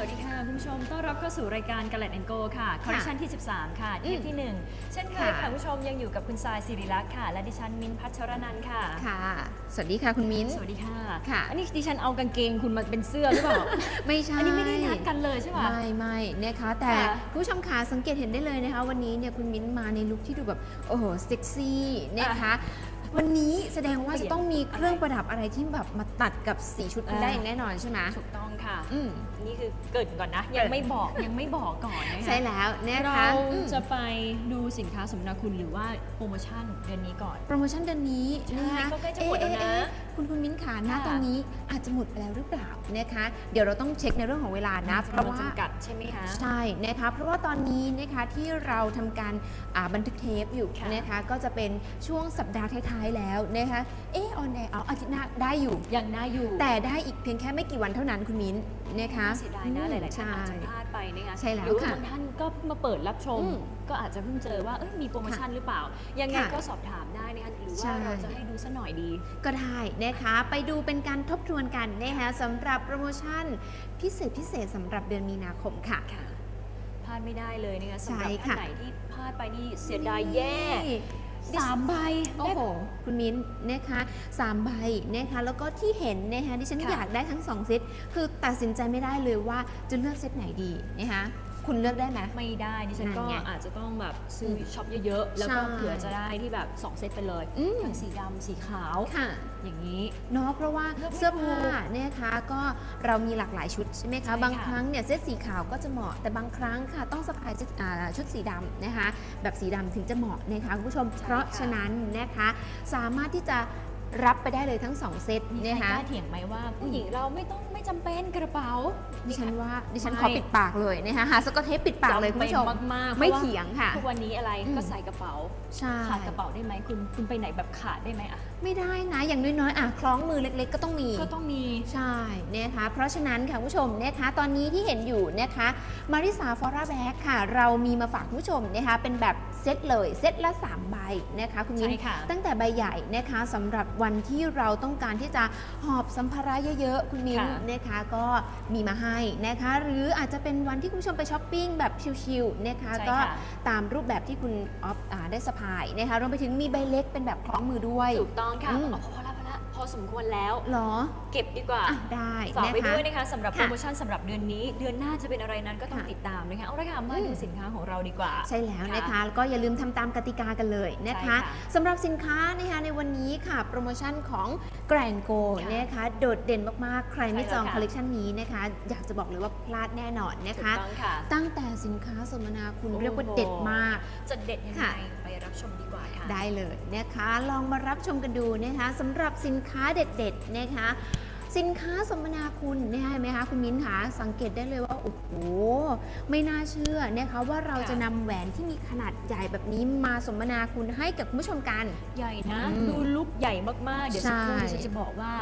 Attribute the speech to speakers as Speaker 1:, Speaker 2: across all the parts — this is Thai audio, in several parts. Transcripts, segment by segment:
Speaker 1: วัสดีค่ะคุณผู้ชมต้อนรับเข้าสู่รายการกัลเลตแอนโกค่ะคอลเลคชันที่ 13 ค่ะเทปที่ 1 เช่นเคย
Speaker 2: ค่ะ
Speaker 1: ค่ะคุณผู้ชมยังอยู่กับคุณทรายสิริลักษณ์ค่ะ และดิฉันมิ้นท์พัชรนันท์ค่ะ
Speaker 2: ค่ะ สวัสดีค่ะคุณมิ้น
Speaker 1: สวัสดีค่ะ
Speaker 2: ค่ะ
Speaker 1: อันนี้ดิฉันเอากางเกงคุณมาเป็นเสื้อหรือเปล่า
Speaker 2: ไม่ใช่
Speaker 1: อันนี้ไม่ได้นัดกันเลยใช่ป่ะ
Speaker 2: ไม่ไม่นะคะแต่
Speaker 1: ค่ะ
Speaker 2: คุณผู้ชมขาสังเกตเห็นได้เลยนะคะ วันนี้เนี่ยคุณมิ้นมาในลุคที่ดูแบบโอ้โหเซ็กซี่นะคะวันนี้แสดงว่าจะต้องมีเครื่องประดับอะไรที่แบบมาตัดกับสีชุดคุณได้อย่างแน่นอนใช่ไหม
Speaker 1: ถูกต้องค่ะ
Speaker 2: อืม
Speaker 1: นี่คือเกริดก่อนนะ ยังไม่บอกยังไม่บอกก่อนนะคะ
Speaker 2: ใช่แล้วนะคะ
Speaker 1: เรา
Speaker 2: อืม
Speaker 1: จะไปดูสินค้าสมนาคุณหรือว่าโปรโมชั่นเดือนนี้ก่อน
Speaker 2: โปรโมชั่นเดือนนี้นะคะ
Speaker 1: ใช่ก็ใกล้จะหมดแล้วนะ
Speaker 2: เอ๊เอ๊เอ๊คุณคุณมิ้นขานะ
Speaker 1: ค่ะ
Speaker 2: ตอนนี้อาจจะหมดไปแล้วหรือเปล่านะคะ เดี๋ยวเราต้องเช็คในเรื่องของเวลานะ เพราะว่า
Speaker 1: จำกัดใช่ไหมคะ
Speaker 2: ใช่นะคะ เพราะว่าตอนนี้นะคะที่เราทำการอ่าบันทึกเทปอยู่
Speaker 1: ค่ะ
Speaker 2: นะคะ ก็จะเป็นช่วงสัปดาห์ท้ายๆแล้วนะคะ เออออนแอร์เอาอาทิตย์หน้าได้อยู่
Speaker 1: ยังน่าอยู่
Speaker 2: แต่ได้อีกเพียงแค่ไม่กี่วันเท่านั้นคุณมิ้น นะคะ
Speaker 1: น่าเสียดายนะหลายๆท่าน
Speaker 2: ใช่
Speaker 1: อาจจะพลาดไปนะคะ
Speaker 2: ใช่แล้ว
Speaker 1: หรือว่า
Speaker 2: ค่ะ
Speaker 1: บางท่านก็เพิ่งมาเปิดรับชม
Speaker 2: อืม
Speaker 1: ก็อาจจะเพิ่งเจอว่าเอ้ยมีโปรโมชั่นหรือเปล่า ยังไง
Speaker 2: ค่ะ
Speaker 1: ก็สอบถามได้นะคะหรือ
Speaker 2: ใช่
Speaker 1: ว่าเราจะให้ดูสักหน่อยดี
Speaker 2: ก็ได้นะคะ ไปดูเป็นการทบทวนกันนะคะสำหรับโปรโมชั่น พิเศษพิเศษสำหรับเดือนมีนาคมค่ะ
Speaker 1: ค่ะพลาดไม่ได้เลยนะคะสำหรับ
Speaker 2: ใช่
Speaker 1: ท่าน
Speaker 2: ค่ะ
Speaker 1: ไหนที่พลาดไปนี่เสียดายแย่
Speaker 2: นี่
Speaker 1: สามใบ
Speaker 2: โอ้โหคุณมิ้นนะคะสามใบนะคะแล้วก็ที่เห็นนะคะดิฉัน
Speaker 1: ค่ะ
Speaker 2: อยากได้ทั้งสองเซตคือตัดสินใจไม่ได้เลยว่าจะเลือกเซตไหนดีนะคะ คุณเลือกได้ไหม
Speaker 1: ไม่ได้ดิฉันก็
Speaker 2: นั่นไง
Speaker 1: อาจจะต้องแบบซื้อช็อปเยอะๆ แล้วก็
Speaker 2: ใช่
Speaker 1: เผื่อจะได้ที่แบบสองเซตไปเลย
Speaker 2: อืม
Speaker 1: ทั้งสีดำสีขาว
Speaker 2: ค่ะ
Speaker 1: อย่างนี้
Speaker 2: เนาะเพราะว่า
Speaker 1: เลือกไม่
Speaker 2: เสื้อผ้า
Speaker 1: ถูก
Speaker 2: เนี่ยนะคะก็เรามีหลากหลายชุดใช่ไหม
Speaker 1: ใช่
Speaker 2: คะ
Speaker 1: ค่ะ
Speaker 2: บางครั้งเนี่ยเซตสีขาวก็จะเหมาะแต่บางครั้งค่ะต้องสะพายเสื้ออ่าชุดสีดำนะคะ แบบสีดำถึงจะเหมาะนะคะคุณผู้ชมเพราะฉะนั้นนะคะ สามารถที่จะ รับไปได้เลยทั้งสองเซต
Speaker 1: มีใคร
Speaker 2: นะ
Speaker 1: ก
Speaker 2: คะ
Speaker 1: ล้าเถียงไหมว่าผู้หญิงเราไม่ต้องไม่จำเป็นกระเป๋า
Speaker 2: ดิฉันว่าดิฉัน
Speaker 1: ไม่
Speaker 2: ขอปิดปากเลยนะคะหาสกอตเทปปิดปากเลยคุณผู้ชม
Speaker 1: จำเป็นมากๆ
Speaker 2: ไม่
Speaker 1: พราะว่า
Speaker 2: เถียงค่ะ
Speaker 1: ทุกวันนี้อะไร
Speaker 2: อืม
Speaker 1: ก็ใส่กระเป๋า
Speaker 2: ใช่
Speaker 1: ขาดกระเป๋าได้ไหมคุณคุณไปไหนแบบขาดได้ไหมอะ
Speaker 2: ไม่ได้นะ อย่างน้อยๆอะคล้องมือเล็กๆ ก็ต้องมี
Speaker 1: ก็ต้องมี
Speaker 2: ใช่นะคะเพราะฉะนั้นค่ะคุณผู้ชมนะคะตอนนี้ที่เห็นอยู่นะคะมาริสาฟอร่าแบ็กค่ะ เรามีมาฝากคุณผู้ชมนะคะเป็นแบบเซตเลยเซตละ 3 ใบนะคะคุณมิ้น
Speaker 1: ใช่ค่ะ
Speaker 2: ตั้งแต่ใบใหญ่นะคะสำหรับวันที่เราต้องการที่จะหอบสัมภาระเยอะๆ คุณมิ้น
Speaker 1: ค่ะ
Speaker 2: นะคะก็มีมาให้นะคะหรืออาจจะเป็นวันที่คุณผู้ชมไปช้อปปิ้งแบบชิลๆนะคะ
Speaker 1: ใช่
Speaker 2: ก็
Speaker 1: ค่ะ
Speaker 2: ตามรูปแบบที่คุณออฟอาได้สะพายนะคะรวมไปถึงมีใบเล็กเป็นแบบคล้องมือด้วย
Speaker 1: ถูกต้องค่ะ
Speaker 2: อืม
Speaker 1: เอาพอละพอละพอสมควรแล้ว
Speaker 2: เหรอ
Speaker 1: เก็บดีกว่า
Speaker 2: อะได้
Speaker 1: ฝาก
Speaker 2: นะ
Speaker 1: ไว้
Speaker 2: คะ
Speaker 1: ด้วยนะคะสำหรับ
Speaker 2: ค่ะ
Speaker 1: โปรโมชั่นสำหรับเดือนนี้ เดือนหน้าจะเป็นอะไรนั้นก็ต้อง
Speaker 2: ค่ะ
Speaker 1: ติดตามนะคะเอาละค่ะมา
Speaker 2: อืม
Speaker 1: ดูสินค้าของเราดีกว่า
Speaker 2: ใช่แล้วนะคะ
Speaker 1: ค่ะ
Speaker 2: แล้วก็อย่าลืมทำตามกติกากันเลยนะ
Speaker 1: ใช่
Speaker 2: คะ
Speaker 1: ค่ะ
Speaker 2: สำหรับสินค้านะคะในวันนี้ค่ะ โปรโมชั่นของ Grand Go
Speaker 1: ค่ะ
Speaker 2: นะคะโดดเด่นมากๆ ใครไม่
Speaker 1: ใช่
Speaker 2: จ
Speaker 1: แล้ว
Speaker 2: อง
Speaker 1: ค่ะ
Speaker 2: คอลเลกชันนี้นะคะ อยากจะบอกเลยว่าพลาดแน่นอนนะ
Speaker 1: ถูก
Speaker 2: คะ
Speaker 1: ต้องค่ะ
Speaker 2: ตั้งแต่สินค้าสมนาคุณ
Speaker 1: โอ้โห
Speaker 2: เรียกว่าเด็ดมาก
Speaker 1: จะเด็ดยังไง
Speaker 2: ค่ะ
Speaker 1: ไป รับชมดีกว่าค่ะ
Speaker 2: ได้เลยนะคะลองมารับชมกันดูนะคะสำหรับสินค้าเด็ดๆนะคะ สินค้าสมนาคุณนะคะเห็นไหมคะคุณมิ้นคะสังเกตได้เลยว่าโอ้โหไม่น่าเชื่อนะคะว่าเรา
Speaker 1: ค่ะ
Speaker 2: จะนำแหวนที่มีขนาดใหญ่แบบนี้มาสมนาคุณให้กับคุณผู้ชมกัน
Speaker 1: ใหญ่นะ
Speaker 2: อืม
Speaker 1: ดูลุกใหญ่มาก ๆ เดี๋ยวสักครู่
Speaker 2: ใช่
Speaker 1: ดิฉันจะบอกว่า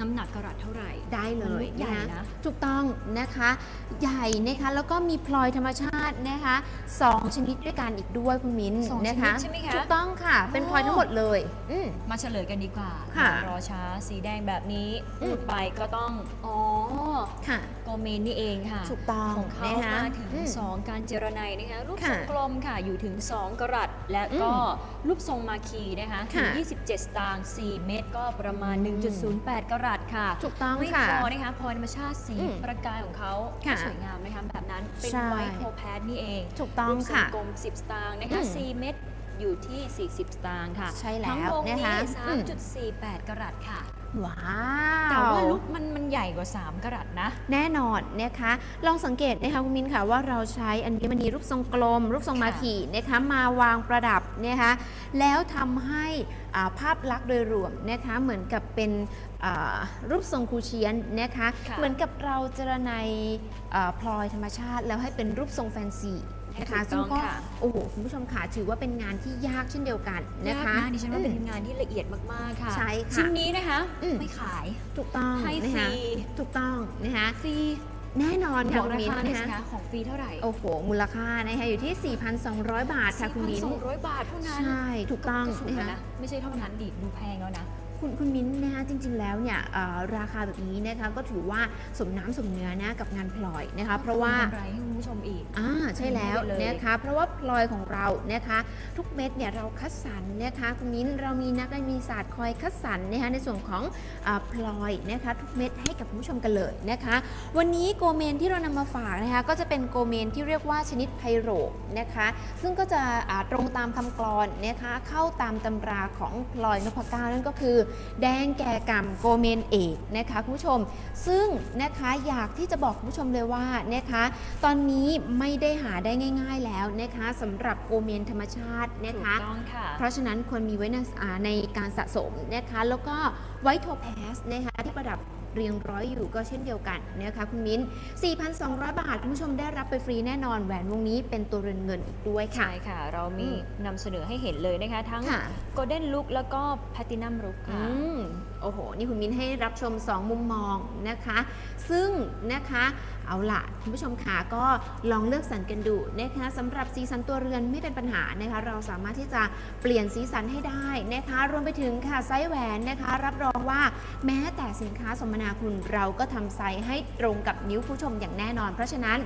Speaker 1: น้ำหนักกระดัษเท่าไหร่
Speaker 2: ได้เล
Speaker 1: มัน
Speaker 2: ย
Speaker 1: ลูกใหญ่
Speaker 2: นะคะ
Speaker 1: นะ
Speaker 2: ถูกต้องนะคะ ใหญ่นะคะแล้วก็มีพลอยธรรมชาตินะคะสองชนิดด้วยกันอีกด้วยคุณมิ้น
Speaker 1: สองชนิด
Speaker 2: นะคะ
Speaker 1: ใช่ไหมคะ
Speaker 2: ถูกต้องค่ะ เป็น
Speaker 1: อ๋อ
Speaker 2: พลอยทั้งหมดเลยอืม
Speaker 1: มาเฉลยกันดีกว่า
Speaker 2: ค่ะ
Speaker 1: อย่า รอช้าสีแดงแบบนี้
Speaker 2: อืม
Speaker 1: พูดไปก็ต้องอ๋อ
Speaker 2: ค่ะ
Speaker 1: โกเมนนี่เองค่ะ
Speaker 2: ถูกต้อง
Speaker 1: ของเขา
Speaker 2: นะคะ
Speaker 1: มาถึง
Speaker 2: อืม
Speaker 1: 2การเจรไนนะคะรูปท
Speaker 2: ค่ะ
Speaker 1: รงกลมค่ะอยู่ถึง 2 กรัตและก็
Speaker 2: อื
Speaker 1: รูปทรงมาคีนะคะถึง
Speaker 2: ค่ะ
Speaker 1: 27 สตางค์4เม็ดก็ประมาณ
Speaker 2: อืม
Speaker 1: 1.08 กรัตค่ะ
Speaker 2: ถูกต้อง
Speaker 1: ไม่
Speaker 2: ค่ะ
Speaker 1: พอนะคะพลอยธรรมชาติสี
Speaker 2: อืม
Speaker 1: ประกายของเขา
Speaker 2: ค่ะ
Speaker 1: สวยงามนะคะแบบนั้นเป็น
Speaker 2: ใช่
Speaker 1: ไวท์โทแพดนี่เอง
Speaker 2: ถูกต้อง
Speaker 1: รูปทรง
Speaker 2: ค่ะ
Speaker 1: กลม 10 สตางค์นะคะ
Speaker 2: อืม
Speaker 1: 4เม็ดอยู่ที่ 40 สตางค์ค่ะ
Speaker 2: ใช่แล้ว
Speaker 1: ทั้งวง
Speaker 2: นะ
Speaker 1: นี้
Speaker 2: คะอืม
Speaker 1: 3.48 กรัตค่ะ
Speaker 2: ว้า
Speaker 1: แต่
Speaker 2: ว
Speaker 1: ว่าลุกมันมันใหญ่กว่า 3กรัตนะ
Speaker 2: แน่นอนนะคะ ลองสังเกตนะคะคุณมินค่ะว่าเราใช้อัญมณีรูปทรงกลม รูปทรงมา
Speaker 1: ค่ะ
Speaker 2: ขีนะคะมาวางประดับนะคะแล้วทำให้อ่าภาพลักษณ์โดยรวมนะคะเหมือนกับเป็นอ่ารูปทรงคูเชียนนะคะ
Speaker 1: ค่ะ
Speaker 2: เหมือนกับเราเจรในอ่าพลอยธรรมชาติ แล้วให้เป็นรูปทรงแฟนซี นะคะ
Speaker 1: ถูกต้อง
Speaker 2: ซึ่งก็
Speaker 1: ค่ะ
Speaker 2: โอ้โหคุณผู้ชมค่ะถือว่าเป็นงานที่ยากเช่นเดียวกันนะ
Speaker 1: ยาก
Speaker 2: คะ
Speaker 1: นะดิฉันว่าเป็น
Speaker 2: อืม
Speaker 1: งานที่ละเอียดมากๆค่ะ
Speaker 2: ใช่ค่ะ
Speaker 1: ชิ้นนี้นะคะ
Speaker 2: อืม
Speaker 1: ไม่ขาย
Speaker 2: ถูกต้อง
Speaker 1: ให้ฟ
Speaker 2: นะคะ
Speaker 1: รี
Speaker 2: ถูกต้องนะคะ
Speaker 1: ฟรี
Speaker 2: แน่นอน
Speaker 1: บ
Speaker 2: ค่ะ
Speaker 1: อก
Speaker 2: คุณ
Speaker 1: รา
Speaker 2: มิ้น
Speaker 1: คาหน่อย
Speaker 2: นะ
Speaker 1: สิ
Speaker 2: คะ
Speaker 1: คะของฟรีเท่าไหร่
Speaker 2: โอ้โห มูลค่านะคะอยู่ที่ 4,200 บาทค่ะคุณมิ้น
Speaker 1: 4,200 บาทเท่านั้น
Speaker 2: ใช่ ถูกต้อง
Speaker 1: ก็สูง
Speaker 2: นะ
Speaker 1: แล้ว
Speaker 2: คะ
Speaker 1: นะไม่ใช่เท่านั้นดิดูแพงแล้วนะ
Speaker 2: คุณคุณมิ้นท์นะคะจริง ๆ แล้วเนี่ยเอ่อราคาแบบนี้นะคะก็ถือว่าสมน้ำสมเนื้อนะกับงานพลอยนะคะเพราะว่า
Speaker 1: กำไรให้คุณ ผู้ชมอีก
Speaker 2: อ่าใช่แล้ว
Speaker 1: ให้เลย
Speaker 2: นะคะเพราะว่าพลอยของเรานะคะ ทุกเม็ดเนี่ยเราคัดสรรนะคะคุณมิ้นเรามีนักดาราศาสตร์คอยคัดสรรนะคะในส่วนของอาพลอยนะคะ ทุกเม็ดให้กับคุณผู้ชมกันเลยนะคะ วันนี้โกเมนที่เรานำมาฝากนะคะก็จะเป็นโกเมนที่เรียกว่าชนิดไพโรนะคะ ซึ่งก็จะอ่าตรงตามคำกลอนนะคะเข้าตามตำราของพลอยนพเก้านั่นก็คือ แดงแก่กรรมโกเมนเอกนะคะคุณผู้ชม ซึ่งนะคะอยากที่จะบอกคุณผู้ชมเลยว่านะคะ ตอนนี้ไม่ได้หาได้ง่าย ๆแล้วนะคะสำหรับโกเมนธรรมชาตินะ
Speaker 1: ถูก
Speaker 2: คะ
Speaker 1: ต้องค่ะ
Speaker 2: เพราะฉะนั้นควรมีไว้ในอ่าในการสะสมนะคะ แล้วก็ไวท์โทแพสนะคะที่ประดับเรียงร้อยอยู่ก็เช่นเดียวกันนะคะคุณมิ้น 4,200 บาท คุณผู้ชมได้รับไปฟรีแน่นอนแหวนวงนี้เป็นตัวเรือนเงินอีกด้วยค่ะ
Speaker 1: ใช่ค่ะ เรามี
Speaker 2: อืม
Speaker 1: นำเสนอให้เห็นเลยนะคะ ทั้ง
Speaker 2: ค่ะ
Speaker 1: Golden Look แล้วก็ Platinum Look
Speaker 2: อื
Speaker 1: ค่ะ
Speaker 2: ม โอ้โห นี่คุณมิ้นให้รับชม 2 มุมมองนะคะ ซึ่งนะคะ เอาล่ะคุณผู้ชมขาก็ลองเลือกสรรกันดูนะคะสำหรับสีสันตัวเรือนไม่เป็นปัญหานะคะ เราสามารถที่จะเปลี่ยนสีสันให้ได้นะคะ รวมไปถึงค่ะไซส์แหวนนะคะ รับรองว่าแม้แต่สินค้าสมนาคุณเราก็ทำไซส์ให้ตรงกับนิ้วผู้ชมอย่างแน่นอน เพราะฉะนั้น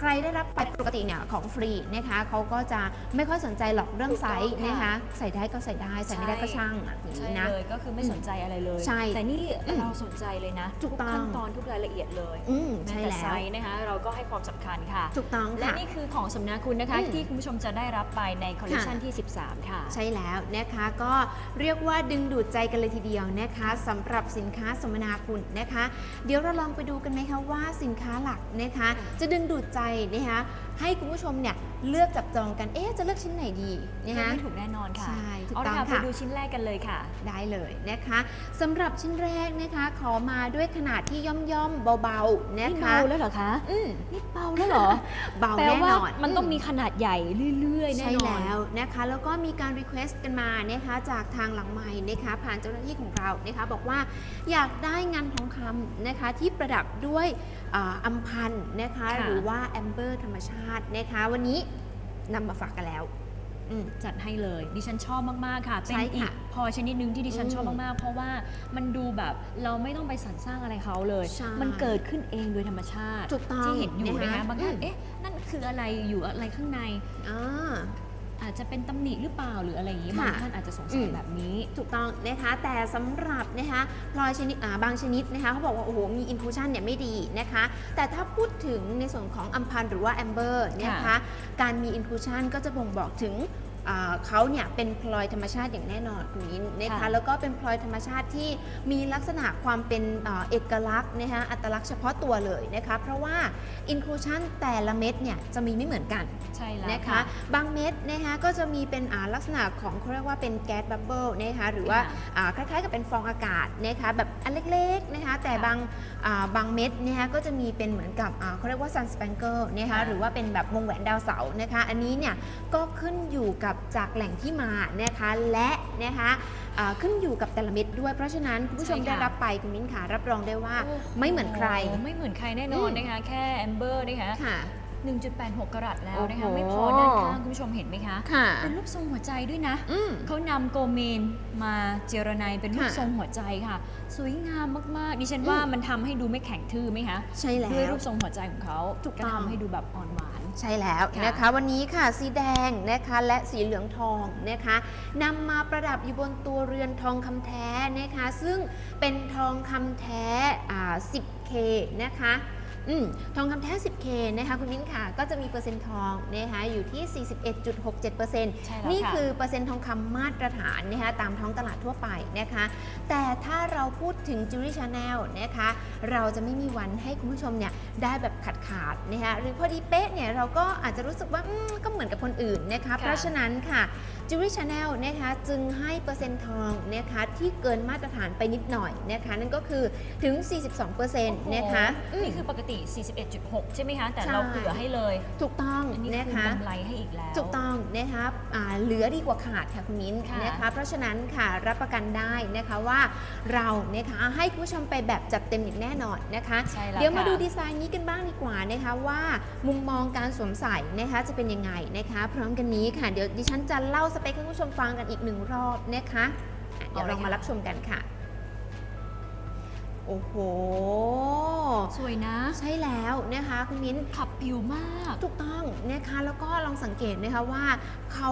Speaker 2: ใครได้รับไปปกติเนี่ยของฟรีนะคะเขาก็จะไม่ค่อยสนใจหรอกเรื่องไซส์
Speaker 1: ถูกต้องค่ะ
Speaker 2: นะคะใส่ได้ก็ใส่ได้ใส่ไม่ได้ก็ช่างอะอย่าง
Speaker 1: ใช่
Speaker 2: นี้นะ
Speaker 1: เลยก็คือไม่สนใจอะไรเลย
Speaker 2: ใช่
Speaker 1: แต่นี่
Speaker 2: อืม
Speaker 1: เราสนใจเลยนะ
Speaker 2: ถูกต้อง
Speaker 1: ขั้นตอนทุกรายละเอียดเลย
Speaker 2: อืม
Speaker 1: แม้
Speaker 2: ใช่
Speaker 1: แต่
Speaker 2: แล้
Speaker 1: ไซ
Speaker 2: ว
Speaker 1: ส์นะคะ เราก็ให้ความสำคัญค่ะ
Speaker 2: ถูกต้อง
Speaker 1: และ
Speaker 2: ค่ะ
Speaker 1: นี่คือของสำนักคุณนะคะ
Speaker 2: อืม
Speaker 1: ที่คุณผู้ชมจะได้รับไปในคอลเลคชัน
Speaker 2: ค่ะ
Speaker 1: ที่ 13 ค่ะ
Speaker 2: ใช่แล้วนะคะก็เรียกว่าดึงดูดใจกันเลยทีเดียวนะคะสำหรับสินค้าสมนาคุณนะคะ เดี๋ยวเราลองไปดูกันไหมคะว่าสินค้าหลักนะคะ จะดึงดูดใจนะคะ ให้คุณผู้ชมเนี่ยเลือกจับจองกัน เอ๊ะ จะเลือกชิ้นไหนดีนะ
Speaker 1: เลือก
Speaker 2: คะ
Speaker 1: ไม่ถูกแน่นอนค่ะ
Speaker 2: ใช่ถูก
Speaker 1: เอา
Speaker 2: ต้
Speaker 1: ละ
Speaker 2: อง
Speaker 1: ค่ะ ไป
Speaker 2: ค่ะ
Speaker 1: ดูชิ้นแรกกันเลยค่ะ
Speaker 2: ได้เลยนะคะสำหรับชิ้นแรกนะคะ ขอมาด้วยขนาดที่ย่อมย่อมๆเบาๆนะ
Speaker 1: นี่
Speaker 2: คะ
Speaker 1: เบาแล้วเหรอคะ
Speaker 2: อืม
Speaker 1: นี่เบาแล้วเหรอ
Speaker 2: เบา
Speaker 1: แปล
Speaker 2: แน่
Speaker 1: ว่าน
Speaker 2: อน
Speaker 1: มันต้องมีขนาดใหญ่เรื่อยๆแน่
Speaker 2: ใช่
Speaker 1: นอน
Speaker 2: แล้วนะคะ แล้วก็มีการรีเควสต์กันมานะคะจากทางหลังไม้นะคะผ่านเจ้าหน้าที่ของเรานะคะบอกว่าอยากได้งานทองคำนะคะที่ประดับด้วยอ่าอัมพันธ์นะคะ
Speaker 1: ค่ะ
Speaker 2: หรือว่าแอมเบอร์ธรรมชาตินะคะ วันนี้นำมาฝากกันแล้วอืม
Speaker 1: จัดให้เลยดิฉันชอบมาก ๆ ค่ะ เป็น
Speaker 2: ใช่
Speaker 1: อี
Speaker 2: ค่ะ
Speaker 1: กพลอยชนิดหนึ่งที่ดิฉัน
Speaker 2: อืม
Speaker 1: ชอบมาก ๆ เพราะว่ามันดูแบบเราไม่ต้องไปสรรสร้างอะไรเขาเลย
Speaker 2: ใช่
Speaker 1: มันเกิดขึ้นเองโดยธรรมชาติ
Speaker 2: ถูกต้อง
Speaker 1: ที่เห็นอยู่
Speaker 2: นะคะ
Speaker 1: นะคะบางท่าน
Speaker 2: อืม
Speaker 1: เอ๊ะนั่นคืออะไรอยู่อะไรข้างใน
Speaker 2: อ่า
Speaker 1: อาจจะเป็นตำหนิหรือเปล่าหรืออะไรอย่างนี้
Speaker 2: ค่ะ
Speaker 1: บางท่านอาจจะสงสั
Speaker 2: อื
Speaker 1: ย
Speaker 2: ม
Speaker 1: แบบนี้
Speaker 2: ถูกต้องนะคะแต่สำหรับนะคะพลอยชนิดอ่าบางชนิดนะคะเขาบอกว่าโอ้โหมีอิน u ูชันเนี่ยไม่ดีนะคะแต่ถ้าพูดถึงในส่วนของอัมพันธ์หรือว่าแอมเบอร์นะคะ
Speaker 1: ค่ะ
Speaker 2: การมีอิน u ูชันก็จะบ่งบอกถึงอ่า เขาเนี่ยเป็นพลอยธรรมชาติอย่างแน่นอนคุณมิ้นนะคะ
Speaker 1: ค่ะ
Speaker 2: แล้วก็เป็นพลอยธรรมชาติที่มีลักษณะความเป็นอ่าเอกลักษณ์นะคะอัตลักษณ์เฉพาะตัวเลยนะคะเพราะว่าอิน u ูชันแต่ละเม็ดเนี่ยจะมีไม่เหมือนกัน
Speaker 1: ใช่แล้ว
Speaker 2: นะคะ
Speaker 1: ค่ะ
Speaker 2: บางเม็ดนะคะก็จะมีเป็นอ่าลักษณะของเขาเรียกว่าเป็นแก๊สบับเบิลนะคะหรือว่า
Speaker 1: ค่ะ
Speaker 2: อ่าคล้ายๆกับเป็นฟองอากาศนะคะแบบอันเล็กๆนะคะแต่
Speaker 1: ค่ะ
Speaker 2: บางอ่าบางเม็ดนะคะก็จะมีเป็นเหมือนกับอ่าเขาเรียกว่าซันสเปงเกิลนะคะ
Speaker 1: ค่ะ
Speaker 2: หรือว่าเป็นแบบวงแหวนดาวเสาร์นะคะอันนี้เนี่ยก็ขึ้นอยู่กับจากแหล่งที่มานะคะ และนะคะอ่าขึ้นอยู่กับแต่ละเม็ดด้วย เพราะฉะนั้นคุณผู้ชม
Speaker 1: ใช่ค่ะ
Speaker 2: ได้รับไปคุณมิ้นขารับรองได้ว่า
Speaker 1: โอ้โไม่
Speaker 2: เหมือนใคร
Speaker 1: ไม่เหมือนใครแน่นอน
Speaker 2: อืม
Speaker 1: นะคะ แค่แอมเบอร์นะคะ
Speaker 2: ค่ะ
Speaker 1: 1.86 กรัตแล้วนะคะ
Speaker 2: โอ้โห
Speaker 1: ไม่พอด้านข้างคุณผู้ชมเห็นไหมคะ
Speaker 2: ค่ะ
Speaker 1: เป็นรูปทรงหัวใจด้วยนะ
Speaker 2: อืม
Speaker 1: เขานำโกเมนมาเจรไนเป็นรูป
Speaker 2: ค่ะ
Speaker 1: ทรงหัวใจค่ะ สวยงามมากๆดิฉัน
Speaker 2: อืม
Speaker 1: ว่ามันทำให้ดูไม่แข็งทื่อไหมคะ
Speaker 2: ใช่แล้
Speaker 1: ด้วย
Speaker 2: ว
Speaker 1: รูปทรงหัวใจของเขา
Speaker 2: ถูก
Speaker 1: ก็
Speaker 2: ต้อง
Speaker 1: ทำให้ดูแบบอ่อนหวาน
Speaker 2: ใช่แล้ว
Speaker 1: ค่ะ
Speaker 2: นะคะวันนี้ค่ะสีแดงนะคะและสีเหลืองทองนะคะนำมาประดับอยู่บนตัวเรือนทองคำแท้นะคะ ซึ่งเป็นทองคำแท้อ่า 10K นะคะ อืมทองคำแท้ 10K นะคะคุณมิ้นค่ะ ก็จะมีเปอร์เซ็นต์ทองนะคะอยู่ที่ 41.67%
Speaker 1: ใช่แล้ว
Speaker 2: นี่
Speaker 1: ค่ะ
Speaker 2: คือเปอร์เซ็นต์ทองคำมาตรฐานนะคะตามท้องตลาดทั่วไปนะคะ แต่ถ้าเราพูดถึง Jewelry Channel นะคะ เราจะไม่มีวันให้คุณผู้ชมเนี่ยได้แบบขาดขาดๆนะคะหรือพอดีเป๊ะเนี่ยเราก็อาจจะรู้สึกว่าอืมก็เหมือนกับคนอื่นนะคะ เพราะฉะนั้นค่ะ Jewelry Channel นะคะจึงให้เปอร์เซ็นต์ทองนะคะที่เกินมาตรฐานไปนิดหน่อยนะคะนั่นก็คือถึง 42%นะคะอืม
Speaker 1: นี่คือปกติ 41.6 ใช่ไหมคะ แต่
Speaker 2: ใช่
Speaker 1: เราเผื่อให้เลย
Speaker 2: ถูกต้อง
Speaker 1: อันนี้
Speaker 2: นะ
Speaker 1: คือ
Speaker 2: คะ
Speaker 1: กำไรให้อีกแล้ว
Speaker 2: ถูกต้องนะคะอ่าเหลือดีกว่าขาดค่ะคุณมิ้น
Speaker 1: ค่ะ
Speaker 2: นะคะเพราะฉะนั้นค่ะรับประกันได้นะคะว่าเรานะคะให้คุณผู้ชมไปแบบจัดเต็มอย่างแน่นอนนะคะ
Speaker 1: ใช่แล้ว
Speaker 2: เดี๋ยวมา
Speaker 1: ค่ะ
Speaker 2: ดูดีไซน์นี้กันบ้างดีกว่านะคะว่ามุมมองการสวมใส่นะคะจะเป็นยังไงนะคะพร้อมกันนี้ค่ะเดี๋ยวดิฉันจะเล่าสเปคให้ผู้ชมฟังกันอีกหนึ่งรอบนะคะอะเดี๋ยว
Speaker 1: เรา
Speaker 2: มารับชมกันค่ะ โอ้โห
Speaker 1: สวยนะ
Speaker 2: ใช่แล้วนะคะคุณมิ้น
Speaker 1: ขับผิวมาก
Speaker 2: ถูกต้องนะคะแล้วก็ลองสังเกตนะคะว่าเขา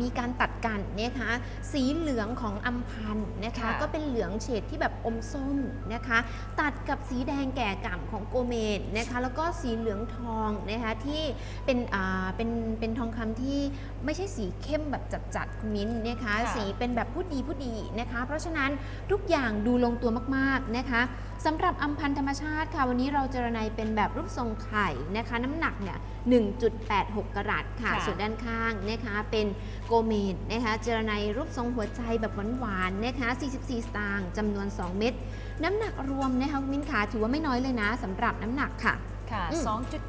Speaker 2: มีการตัดกันนะคะสีเหลืองของอัมพันธ์นะคะ
Speaker 1: ค่ะ
Speaker 2: ก็เป็นเหลืองเฉดที่แบบอมส้มนะคะตัดกับสีแดงแก่ก่ำของโกเมดนะคะแล้วก็สีเหลืองทองนะคะที่เป็นอ่าเป็นเป็นทองคำที่ไม่ใช่สีเข้มแบบจัดๆคุณมิ้นนะคะ
Speaker 1: ค่ะ
Speaker 2: สีเป็นแบบผู้ดีผู้ดีนะคะ เพราะฉะนั้นทุกอย่างดูลงตัวมากๆนะคะสำหรับอัมพันธ์ธรรมชาติค่ะ วันนี้เราเจรไนเป็นแบบรูปทรงไข่นะคะ น้ำหนักเนี่ย 1.86 กรัตค่ะ
Speaker 1: ค่ะ
Speaker 2: ส่วนด้านข้างนะคะเป็นโกเมดนะคะ เจรไนรูปทรงหัวใจแบบหวานๆนะคะ 44 สตางค์จำนวน 2 เม็ดน้ำหนักรวมนะคะคุณมิ้นขาถือว่าไม่น้อยเลยนะสำหรับน้ำหนักค่ะ
Speaker 1: ค่ะ
Speaker 2: อืม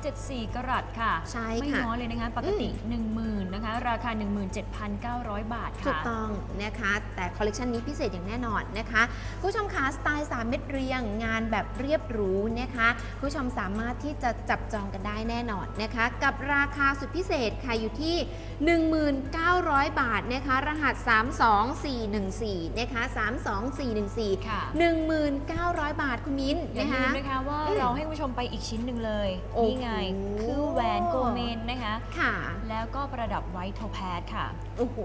Speaker 1: 2.74 กรัตค่ะ
Speaker 2: ใช่
Speaker 1: ไม่
Speaker 2: ค่ะ
Speaker 1: น้อยเลยนะคะ ปกติ10,000นะคะ ราคา 17,900 บาท
Speaker 2: ถูก
Speaker 1: ค่ะ
Speaker 2: ต้องนะคะ แต่คอลเลกชันนี้พิเศษอย่างแน่นอนนะคะคุณผู้ชมคะสไตล์ 3 เม็ดเรียงงานแบบเรียบหรูนะคะคุณผู้ชมสามารถที่จะจับจองกันได้แน่นอนนะคะ กับราคาสุดพิเศษค่ะอยู่ที่ 19,000บาทนะคะ รหัส 32414นะคะ32414
Speaker 1: ค่ะ
Speaker 2: 19,000 บาทคุณมิ้น
Speaker 1: อย่า
Speaker 2: นะ
Speaker 1: ลื
Speaker 2: คะ
Speaker 1: มนะคะว่า
Speaker 2: อืม
Speaker 1: เราให้คุณผู้ชมไปอีกชิ้นหนึ่งเลย
Speaker 2: โอ้โห
Speaker 1: นี่ไง คือแหวนโกเมนนะคะ
Speaker 2: ค่ะ
Speaker 1: แล้วก็ประดับไวท์โทแพดค่ะ
Speaker 2: โอ้โห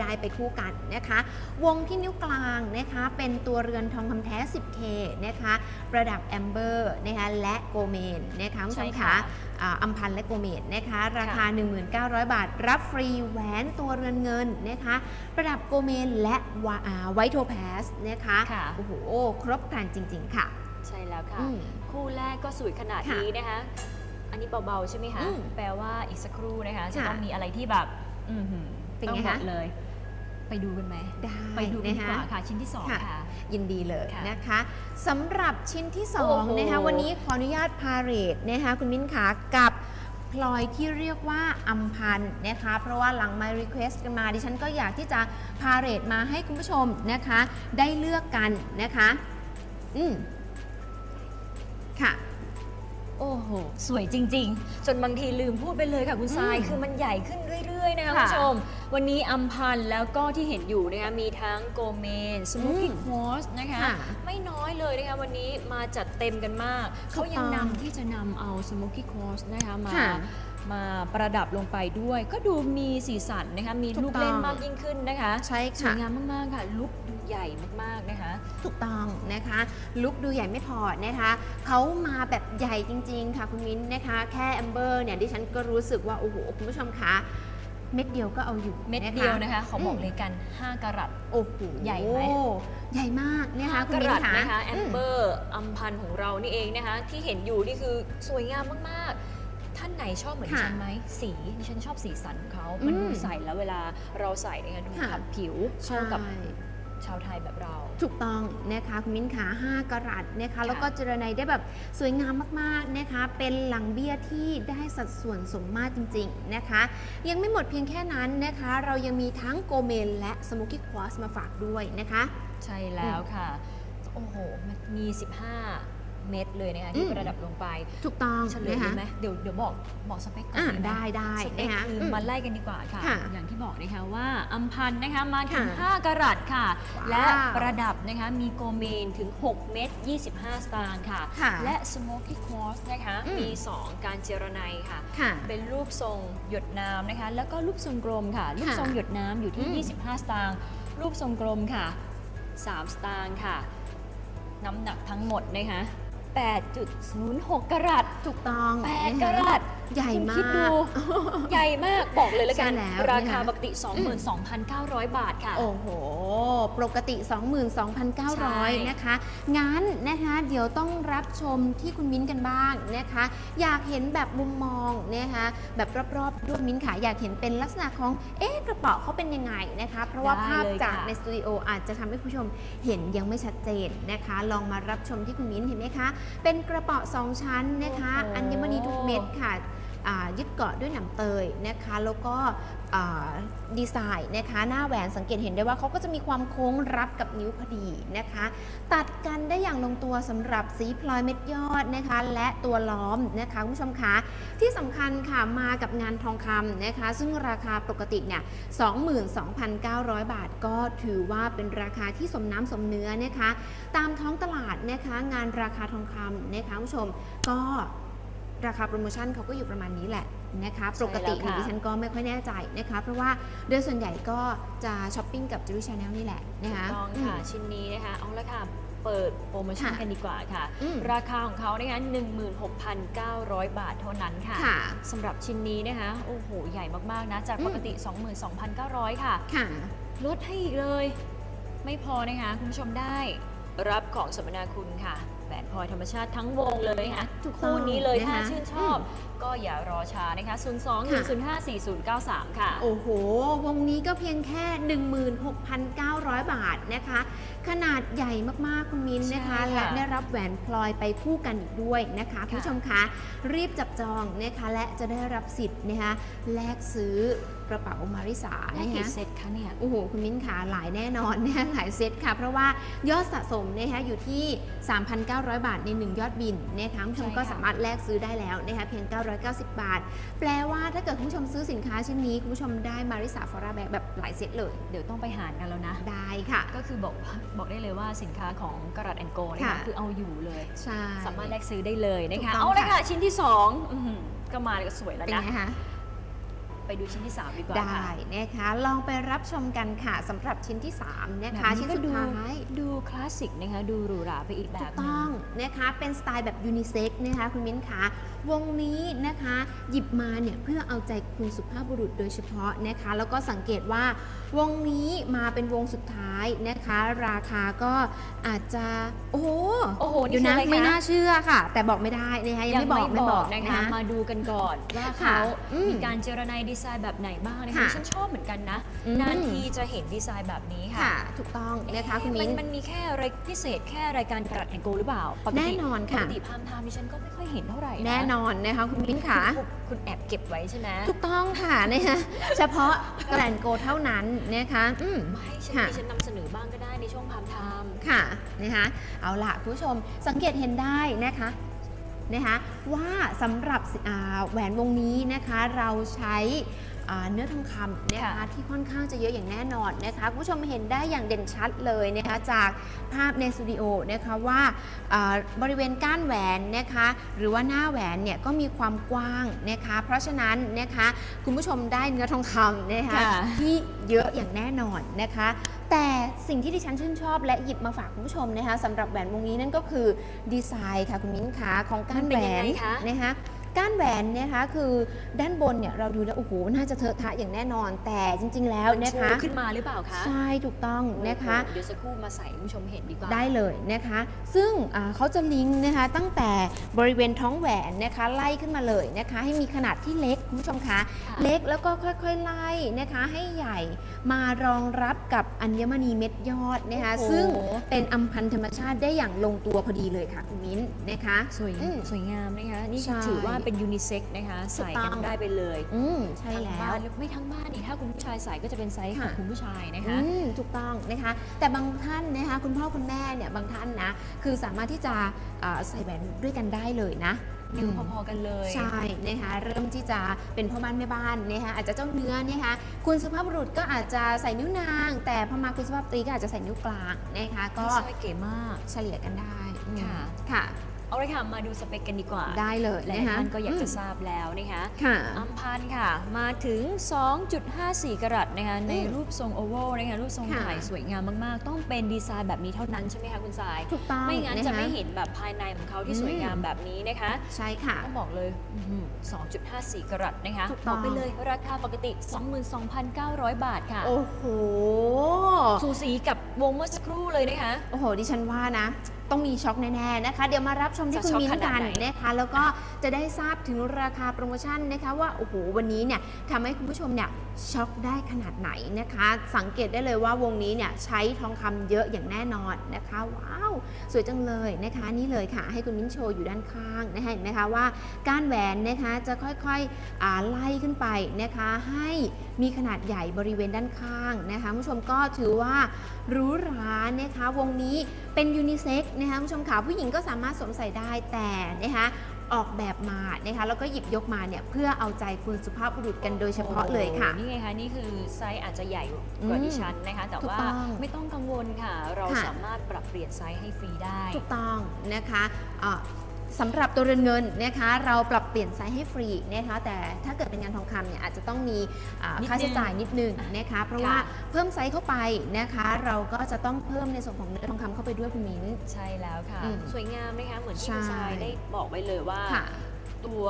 Speaker 2: ได้ไปคู่กันนะคะ วงที่นิ้วกลางนะคะ เป็นตัวเรือนทองคำแท้ 10K นะคะ ประดับแอมเบอร์นะคะ และโกเมนนะคะคุณผู้ช
Speaker 1: ใช่
Speaker 2: ม
Speaker 1: ค่ะ
Speaker 2: คะอ่าอัมพันธ์และโกเมนนะคะ ราคา 1,900 บาท รับฟรีแหวนตัวเรือนเงินนะคะ ประดับโกเมนและไวท์โทแพสนะคะ
Speaker 1: ค่ะ
Speaker 2: โอ้โห ครบครันจริง ๆ ค่ะ
Speaker 1: ใช่แล้วค่ะ
Speaker 2: อืม
Speaker 1: คู่แรกก็สวยขนาด
Speaker 2: ค่ะ
Speaker 1: นี้นะคะ อันนี้เบาๆใช่ไหมคะ
Speaker 2: อืม
Speaker 1: แปลว่าอีกสักครู่นะคะจะ
Speaker 2: ค่ะ
Speaker 1: ต้องมีอะไรที่แบบอือหือ
Speaker 2: เป็น
Speaker 1: ต้อง
Speaker 2: ไง
Speaker 1: บอ
Speaker 2: คะ
Speaker 1: กเลย ไปดูกันไหม
Speaker 2: ได้
Speaker 1: ไปดูกันดี
Speaker 2: นะ
Speaker 1: ก
Speaker 2: คะ
Speaker 1: ว่าค่ะชิ้นที่สอง
Speaker 2: ค่ะ
Speaker 1: ค่ะ
Speaker 2: ยินดีเลย
Speaker 1: ค่ะ
Speaker 2: นะคะสำหรับชิ้นที่
Speaker 1: โอ้โห
Speaker 2: 2นะคะวันนี้ขออนุญาตพาเรดนะคะคุณมิ้นขากับพลอยที่เรียกว่าอัมพันธ์นะคะ เพราะว่าหลัง My Request กันมาดิฉันก็อยากที่จะพาเรดมาให้คุณผู้ชมนะคะ ได้เลือกกันนะคะ อืม ค่ะ
Speaker 1: โอ้โห สวยจริง ๆ จนบางทีลืมพูดไปเลยค่ะคุณทราย
Speaker 2: อืม
Speaker 1: คือมันใหญ่ขึ้นเรื่อย ๆ นะคะคุณ
Speaker 2: ค่ะ
Speaker 1: ผู้ชม วันนี้อัมพันธ์แล้วก็ที่เห็นอยู่นะคะมีทั้งโกเมนสมูทตี้
Speaker 2: อืม
Speaker 1: ควอสนะคะ
Speaker 2: ค่ะ
Speaker 1: ไม่น้อยเลยนะคะวันนี้มาจัดเต็มกันมากเขายัง
Speaker 2: ถูกต้อง
Speaker 1: นำที่จะนำเอาส m ม k กี้คอสนะคะมา
Speaker 2: ค่ะ
Speaker 1: มาประดับลงไปด้วย ก็ดูมีสีสันนะคะมี
Speaker 2: ถูก
Speaker 1: ลูกเล่น
Speaker 2: ต้อง
Speaker 1: มากยิ่งขึ้นนะคะ
Speaker 2: ใช่
Speaker 1: สวย
Speaker 2: ค่ะ
Speaker 1: งามมาก ๆ ค่ะ ลุคดู ใหญ่มากๆนะคะ
Speaker 2: ถูกต้องนะคะ ลุคดูใหญ่ไม่พอนะคะเขามาแบบใหญ่จริง ๆ ค่ะคุณมิ้นนะคะ แค่แอมเบอร์เนี่ยดิฉันก็รู้สึกว่าโอ้โหคุณผู้ชมคะเม็ดเดียวก็เอาอยู่
Speaker 1: เม็ดะ
Speaker 2: คะ
Speaker 1: เดียวนะคะขอบอก
Speaker 2: ม
Speaker 1: เลยกัน 5กะรัต
Speaker 2: โอ้โห
Speaker 1: ใหญ่ไหม
Speaker 2: ใหญ่มากนะคะคุณ
Speaker 1: ก
Speaker 2: มิ้
Speaker 1: รั
Speaker 2: น
Speaker 1: ต
Speaker 2: คะ
Speaker 1: นะคะแอ
Speaker 2: อื
Speaker 1: ม
Speaker 2: ม
Speaker 1: เบอร์อัมพันธ์ของเรานี่เองนะคะ ที่เห็นอยู่นี่คือสวยงามมากๆท่านไหนชอบเหมือนดิ
Speaker 2: ค่ะ
Speaker 1: ฉันไหมสีดิฉันชอบสีสันของเขามัน
Speaker 2: อืม
Speaker 1: ดูใส่แล้วเวลาเราใส่นะคะดู
Speaker 2: ค่ะ
Speaker 1: ขับผิว
Speaker 2: ใช่
Speaker 1: เข้ากับ ชาวไทยแบบเรา
Speaker 2: ถูกต้องนะคะคุณมิ้นขา5กะรัตนะคะแล้วก็เจรไนได้แบบสวยงามมากๆนะคะ เป็นหลังเบี้ยที่ได้สัดส่วนสมมาตรจริง ๆนะคะ ยังไม่หมดเพียงแค่นั้นนะคะ เรายังมีทั้งโกเมนและสโมกี้ควอสมาฝากด้วยนะคะ
Speaker 1: ใช่แล้วค่ะ โอ้โห มันมี 15 เม็ดเลยนะคะที่
Speaker 2: อืม
Speaker 1: ประดับลงไป
Speaker 2: ถูกต้อง
Speaker 1: เฉลย
Speaker 2: นะ
Speaker 1: ดี
Speaker 2: คะ
Speaker 1: ไหมเดี๋ยวเดี๋ยวบอกบอกสเปคก่อน
Speaker 2: อ่า
Speaker 1: หม
Speaker 2: ได้ได้
Speaker 1: สเปค
Speaker 2: นะคะ
Speaker 1: คือ
Speaker 2: อืม
Speaker 1: มาไล่กันดีกว่าค่ะ
Speaker 2: ค่ะ
Speaker 1: อย่างที่บอกนะคะว่าอัมพันธ์นะคะมาถึง
Speaker 2: ค่ะ
Speaker 1: 5กรัตค่ะ
Speaker 2: ว้าว
Speaker 1: และประดับนะคะมีโกเมนถึง 6 เม็ด25 สตางค์ค่ะ
Speaker 2: ค่ะ
Speaker 1: และ Smoky Quartz นะคะ
Speaker 2: อืม
Speaker 1: มี 2 การเจรไนค่ะ
Speaker 2: ค่ะ
Speaker 1: เป็นรูปทรงหยดน้ำนะคะ แล้วก็รูปทรงกลมค่ะ รูปทรงหยดน้ำอยู่ที่
Speaker 2: อืม
Speaker 1: 25 สตางค์รูปทรงกลมค่ะ 3 สตางค์ค่ะ น้ำหนักทั้งหมดนะคะ 8.06 กรัต
Speaker 2: ถูกต้อง
Speaker 1: แปด
Speaker 2: นะคะ
Speaker 1: กะรัต
Speaker 2: ใหญ่
Speaker 1: คุณ
Speaker 2: มา
Speaker 1: คิดดู
Speaker 2: ก
Speaker 1: ใหญ่มากบอกเลยละกัน
Speaker 2: ใช่แล้ว
Speaker 1: ราคา
Speaker 2: นะคะ
Speaker 1: ปกติ 22,900 บาทค่ะ
Speaker 2: โอ้โห ปกติ
Speaker 1: ใช่
Speaker 2: 22,900 นะคะ งั้นนะคะ เดี๋ยวต้องรับชมที่คุณมิ้นกันบ้างนะคะ อยากเห็นแบบมุมมองนะคะแบบรอบๆด้วยมิ้นขาอยากเห็นเป็นลักษณะของ เอ๊ะกระเป๋าเขาเป็นยังไงนะคะ เพราะว่า
Speaker 1: ได้
Speaker 2: ภาพ
Speaker 1: เลย
Speaker 2: จาก
Speaker 1: ค่ะ
Speaker 2: ในสตูดิโออาจจะทำให้ผู้ชมเห็นยังไม่ชัดเจนนะคะ ลองมารับชมที่คุณมิ้นเห็นไหมคะ เป็นกระเป๋าสองชั้นนะคะ
Speaker 1: โอ้โห
Speaker 2: อัญมณีทุกเม็ดค่ะอ่า ยึดเกาะด้วยหนังเตยนะคะแล้วก็ดีไซน์นะคะหน้าแหวนสังเกตเห็นได้ว่าเขาก็จะมีความโค้งรับกับนิ้วพอดีนะคะ ตัดกันได้อย่างลงตัวสำหรับสีพลอยเม็ดยอดนะคะและตัวล้อมนะคะคุณผู้ชมคะที่สำคัญค่ะมากับงานทองคำนะคะ ซึ่งราคาปกติเนี่ย22,900 บาทก็ถือว่าเป็นราคาที่สมน้ำสมเนื้อนะคะ ตามท้องตลาดนะคะงานราคาทองคำนะคะคุณผู้ชมก็ ราคาโปรโมชั่นเขาก็อยู่ประมาณนี้แหละนะคะ
Speaker 1: ใช่
Speaker 2: ปกติ
Speaker 1: แล้วค่ะ
Speaker 2: ดิฉันก็ไม่ค่อยแน่ใจนะคะเพราะว่าโดยส่วนใหญ่ก็จะช้อปปิ้งกับจูริชาแนลนี่แหละนะคะ
Speaker 1: ถูกต้องค่ะชิ้นนี้นะคะเอาละค่ะเปิดโปรโมชั่น
Speaker 2: ค่ะ
Speaker 1: กันดีกว่าค่ะ
Speaker 2: อืม
Speaker 1: ราคาของเขานะคะ16,900 บาทเท่านั้นค่ะ
Speaker 2: ค่ะ
Speaker 1: สำหรับชิ้นนี้นะคะ โอ้โห ใหญ่มาก ๆ นะ จาก
Speaker 2: อืม
Speaker 1: ปกติ 22,900 ค่ะ
Speaker 2: ค่ะ
Speaker 1: ลดให้อีกเลย ไม่พอนะคะ คุณผู้ชมได้รับของสมนาคุณค่ะ แหวนพลอยธรรมชาติทั้งวงเลยนะคะ
Speaker 2: ถูกต้อง
Speaker 1: คู่นี้เลย
Speaker 2: นะคะ
Speaker 1: ถ้าชื่นชอบ ก็อย่ารอช้านะคะ 0 2 1 0 5 4 0 9 3 ค่ะ
Speaker 2: โอ้โห วงนี้ก็เพียงแค่ 16,900 บาทนะคะ ขนาดใหญ่มาก ๆ คุณมินนะคะ
Speaker 1: ใช่ค่ะ
Speaker 2: และได้รับแหวนพลอยไปคู่กันอีกด้วยนะคะ
Speaker 1: ค่ะ
Speaker 2: คุณผู้ชมคะ รีบจับจองนะคะ และจะได้รับสิทธิ์นะคะแลกซื้อกระเป๋ามาริสา
Speaker 1: ได้
Speaker 2: นะ
Speaker 1: กี่
Speaker 2: คะ
Speaker 1: เซตคะเนี่ย
Speaker 2: โอ้โห คุณมิ้นขาหลายแน่นอนนะคะหลายเซตค่ะ เพราะว่ายอดสะสมนะคะอยู่ที่ 3,900 บาทใน 1 ยอดบินนะคะคุณผู้ชม
Speaker 1: ใช่ค่ะ
Speaker 2: ก็สามารถแลกซื้อได้แล้วนะคะเพียง990 บาท แปลว่าถ้าเกิดคุณผู้ชมซื้อสินค้าชิ้นนี้ คุณผู้ชมได้มาริสาฟอร่าแบกแบบหลายเซตเลย
Speaker 1: เดี๋ยวต้องไปหารกันแล้วนะ
Speaker 2: ได้ค่ะ
Speaker 1: ก็คือบอกบอกได้เลยว่าสินค้าของกรัดแอนโกนะ
Speaker 2: ค่ะ
Speaker 1: คะคือเอาอยู่เลย
Speaker 2: ใช่
Speaker 1: สามารถแลกซื้อได้เลยนะ
Speaker 2: ถู
Speaker 1: คะ
Speaker 2: กต้อง
Speaker 1: เอาเลย
Speaker 2: ค่ะ
Speaker 1: ค่ะชิ้นที่2อื้อหือก็มาก็สวยแล้ว
Speaker 2: เป็น
Speaker 1: นะ
Speaker 2: ไงคะ
Speaker 1: ไปดูชิ้นที่ 3 ดีกว่า
Speaker 2: ได้
Speaker 1: ค่ะ
Speaker 2: นะคะ ลองไปรับชมกันค่ะสำหรับชิ้นที่ 3 นะคะ
Speaker 1: แบบ
Speaker 2: ชิ้น
Speaker 1: ก็
Speaker 2: สุด
Speaker 1: ดู
Speaker 2: ท้าย
Speaker 1: ดูคลาสสิกนะคะ ดูหรูหราไปอีกแบ
Speaker 2: ถู
Speaker 1: บ
Speaker 2: ก
Speaker 1: หนึ
Speaker 2: ต้องนะคะ เป็นสไตล์แบบยูนิเซ็กนะคะ คุณมิ้นคะวงนี้นะคะหยิบมาเนี่ยเพื่อเอาใจคุณสุภาพบุรุษโดยเฉพาะนะคะ แล้วก็สังเกตว่าวงนี้มาเป็นวงสุดท้ายนะคะ ราคาก็อาจจะโอ้โห
Speaker 1: โอ้โห
Speaker 2: เดี๋ยวนะ
Speaker 1: คืออะไรคะ
Speaker 2: ไม่น่าเชื่อค่ะ แต่บอกไม่ได้นะคะยังไม่บอกไม่บอก
Speaker 1: นะ
Speaker 2: นะคะคะ
Speaker 1: มาดูกันก่อนว่า
Speaker 2: ค่ะ
Speaker 1: เขา
Speaker 2: อืม
Speaker 1: มีการเจรไนดีไซน์แบบไหนบ้างนะคะ
Speaker 2: ค่ะ
Speaker 1: ฉันชอบเหมือนกันนะ
Speaker 2: อืม
Speaker 1: นานทีจะเห็นดีไซน์แบบนี้ค่ะ
Speaker 2: ค่ะถูกต้องนะคะคุณ
Speaker 1: มั
Speaker 2: มิ้น
Speaker 1: มันมีแค่อะไรพิเศษแค่รายการกรัดแอนโกหรือเปล่าปกติ
Speaker 2: แน่นอนค่ะ
Speaker 1: ปกติพามไทม์ดิฉันก็ไม่ค่อยเห็นเท่าไหร่ะ
Speaker 2: แน่นอนนะคะคุณมิ้นค่ะ
Speaker 1: คุณคุณแอบเก็บไว้ใช่ไหม
Speaker 2: ถูกต้องค่ะนะคะเฉพาะแกรนโกเท่านั้นนะคะอืม
Speaker 1: ไม่ฉัน
Speaker 2: ค่ะ
Speaker 1: มีฉันนำเสนอบ้างก็ได้ในช่วงพามไทม์
Speaker 2: ค่ะนะคะเอาล่ะคุณผู้ชมสังเกตเห็นได้นะคะนะคะว่าสำหรับอ่าแหวนวงนี้นะคะเราใช้อ่า เนื้อทองคำนะคะที่ค่อนข้างจะเยอะอย่างแน่นอนนะคะคุณผู้ชมเห็นได้อย่างเด่นชัดเลยนะคะจากภาพในสตูดิโอนะคะว่าอ่าบริเวณก้านแหวนนะคะหรือว่าหน้าแหวนเนี่ยก็มีความกว้างนะคะเพราะฉะนั้นนะคะคุณผู้ชมได้เนื้อทองคำนะคะ
Speaker 1: ค่ะ
Speaker 2: ที่เยอะอย่างแน่นอนนะคะแต่สิ่งที่ดิฉันชื่นชอบและหยิบมาฝากคุณผู้ชมนะคะสำหรับแหวนวงนี้นั่นก็คือดีไซน์ค่ะคุณมิ้นขาของก้านแหว
Speaker 1: มันเป็นยัง
Speaker 2: น
Speaker 1: ไงคะ
Speaker 2: นะคะ ก้านแหวนนะคะคือด้านบนเนี่ยเราดูแล้วโอ้โหน่าจะเทอะทะอย่างแน่นอน แต่จริง ๆ แล้ว
Speaker 1: มัน
Speaker 2: นะ
Speaker 1: โช
Speaker 2: คะ
Speaker 1: ว์ขึ้นมาหรือเปล่าคะ
Speaker 2: ใช่ถูกต้องนะคะ
Speaker 1: โอ้โหเดี๋ยวสักครู่มาใส่ให้คุณผู้ชมเห็นดีกว่า
Speaker 2: ได้เลยนะคะ ซึ่งอ่าเขาจะลิงก์นะคะตั้งแต่บริเวณท้องแหวนนะคะไล่ขึ้นมาเลยนะคะ ให้มีขนาดที่เล็กคุณผู้ชมคะ
Speaker 1: ค่ะ
Speaker 2: เล็กแล้วก็ค่อยๆไล่นะคะให้ใหญ่มารองรับกับอัญมณีเม็ดยอดนะคะ
Speaker 1: โอ้โห
Speaker 2: ซึ่งเป็นอัมพันธ์ธรรมชาติได้อย่างลงตัวพอดีเลยค่ะคุณมิ้นนะคะ
Speaker 1: สวย
Speaker 2: อืม
Speaker 1: สวยงามนะคะนี่
Speaker 2: ใช่
Speaker 1: ถือว่าเป็นยูนิเซ็กนะคะใส่
Speaker 2: ถูกต้
Speaker 1: กั
Speaker 2: อนง
Speaker 1: ได้ไปเลย
Speaker 2: อืมใช่
Speaker 1: ทั้ง
Speaker 2: แล้
Speaker 1: บ้าวนหรือไม่ทั้งบ้านนี่ถ้าคุณผู้ชายใส่ก็จะเป็นไซส์ของ
Speaker 2: ค่ะ
Speaker 1: คุณผู้ชายนะ
Speaker 2: อื
Speaker 1: คะ
Speaker 2: มถูกต้องนะคะ แต่บางท่านนะคะคุณพ่อคุณแม่เนี่ยบางท่านนะคือสามารถที่จะอ่าใส่แหวนด้วยกันได้เลยนะ
Speaker 1: นิ้วพอๆกันเลย
Speaker 2: ใช่นะคะเริ่มที่จะเป็นพ่อบ้านแม่บ้านนะคะอาจจะเจ้าเนื้อนะคะคุณสุภาพบุรุษก็อาจจะใส่นิ้วนาง แต่พอมาคุณสุภาพสตรีก็อาจจะใส่นิ้วกลางนะคะก็
Speaker 1: สร้อยเก๋มาก
Speaker 2: เฉลี่ยกันได้อืม
Speaker 1: ค่ะ
Speaker 2: ค่ะ
Speaker 1: เอาเลยค่ะ มาดูสเปคกันดีกว่า
Speaker 2: ได้เลย
Speaker 1: และ
Speaker 2: นะคะ
Speaker 1: ท่านก็อยากจะ
Speaker 2: ม
Speaker 1: ทราบแล้วนะคะ
Speaker 2: ค่ะ
Speaker 1: อัมพันธ์ค่ะมาถึง 2.54 กรัตนะคะในรูปทรงโอเวลนะคะรูปทรง
Speaker 2: ค่ะ
Speaker 1: ไข่สวยงามมาก ๆ ต้องเป็นดีไซน์แบบนี้เท่านั้นใช่ไหมคะคุณสาย
Speaker 2: ถูกต้อง
Speaker 1: ไม่งั้นจะ
Speaker 2: ค
Speaker 1: ไม่เห็นแบบภายในของเขาที่
Speaker 2: อืม
Speaker 1: สวยงามแบบนี้นะคะ
Speaker 2: ใช่ค่ะ
Speaker 1: ต้องบอกเลยอื้อหือ2.54 กรัตนะคะ
Speaker 2: ถูก
Speaker 1: บ
Speaker 2: ต้
Speaker 1: อ
Speaker 2: อกง
Speaker 1: ไปเลยราคาปกติ 22,900 บาทค่ะ
Speaker 2: โอ้โห
Speaker 1: สูสีกับวงเมื่อสักครู่เลยนะคะ
Speaker 2: โอ้โห ดิฉันว่านะ ต้องมีช็อกแน่ๆนะคะ เดี๋ยวมารับชมที่
Speaker 1: จะ
Speaker 2: คุณ
Speaker 1: ช็อก
Speaker 2: มิ้น
Speaker 1: ขนา
Speaker 2: กั
Speaker 1: ด
Speaker 2: น
Speaker 1: ไหน
Speaker 2: นะคะแล้วก็จะได้ทราบถึงราคาโปรโมชั่นนะคะว่าโอ้โหวันนี้เนี่ยทำให้คุณผู้ชมเนี่ย ช็อกได้ขนาดไหนนะคะ สังเกตได้เลยว่าวงนี้เนี่ยใช้ทองคำเยอะอย่างแน่นอนนะคะ ว้าว สวยจังเลยนะคะ นี่เลยค่ะ ให้คุณมิ้นโชว์อยู่ด้านข้างนะคะเห็นไหมคะว่าก้านแหวนนะคะจะค่อยๆไล่ขึ้นไปนะคะ ให้มีขนาดใหญ่บริเวณด้านข้างนะคะผู้ชมก็ถือว่าหรูหรานะคะ วงนี้เป็นยูนิเซ็กซ์นะคะผู้ชมค่ะผู้หญิงก็สามารถสวมใส่ได้แต่นะคะ ออกแบบมานะคะแล้วก็หยิบยกมาเนี่ยเพื่อเอาใจคุณสุภาพบุรุษกันโดยเฉพาะเลยค่ะ
Speaker 1: โอ้โหนี่ไงคะนี่คือไซส์อาจจะใหญ่กว่า
Speaker 2: อืม
Speaker 1: ดิฉันนะคะ แต่
Speaker 2: ถูก
Speaker 1: ว่า
Speaker 2: ต้อง
Speaker 1: ไม่ต้องกังวลค่ะ เรา
Speaker 2: ค่ะ
Speaker 1: สามารถปรับเปลี่ยนไซส์ให้ฟรีได้
Speaker 2: ถูกต้องนะคะอ่า สำหรับตัวเรือนเงินนะคะเราปรับเปลี่ยนไซส์ให้ฟรีนะคะแต่ถ้าเกิดเป็นงานทองคำเนี่ยอาจจะต้องมีอ่า
Speaker 1: นิดนึง
Speaker 2: ค่าใช้จ่ายนิดนึงนะคะเพราะว่า
Speaker 1: ค่ะ
Speaker 2: เพิ่มไซส์เข้าไปนะคะเราก็จะต้องเพิ่มในส่วนของเนื้อทองคำเข้าไปด้วยคุณมิ้น
Speaker 1: ใช่แล้วค่ะ
Speaker 2: อืม
Speaker 1: สวยงามไหมคะ เหมือนที่
Speaker 2: ใช่
Speaker 1: คุณชายได้บอกไว้เลยว่า
Speaker 2: ค่ะ
Speaker 1: ตัว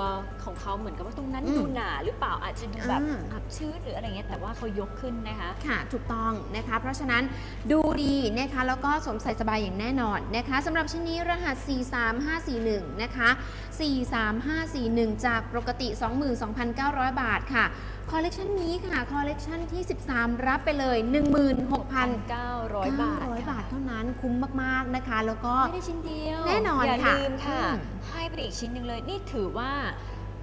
Speaker 1: ของเขาเหมือนกับว่าตรงนั้น
Speaker 2: อืม
Speaker 1: ดูหนาหรือเปล่าอาจจะดูแบบ
Speaker 2: อ่า
Speaker 1: อับชื้นหรืออะไรเงี้ยแต่ว่าเขายกขึ้นนะคะ
Speaker 2: ค่ะ ถูกต้องนะคะ เพราะฉะนั้นดูดีนะคะ แล้วก็สวมใส่สบายอย่างแน่นอนนะคะสำหรับชิ้นนี้รหัส 43541 นะคะ 43541 จากปกติ 22,900 บาทค่ะ คอลเลกชันนี้ค่ะ คอลเลกชันที่ 13 รับไปเลย 16,900
Speaker 1: 900 บาท
Speaker 2: บาทเท่านั้นคุ้มมากๆนะคะ แล้วก็
Speaker 1: ไม่ได้ชิ้นเดียว
Speaker 2: แน่นอน
Speaker 1: อย่า
Speaker 2: ค่ะ
Speaker 1: ลืมค่ะ
Speaker 2: อืม
Speaker 1: ให้ไปอีกชิ้นหนึ่งเลย นี่ถือว่า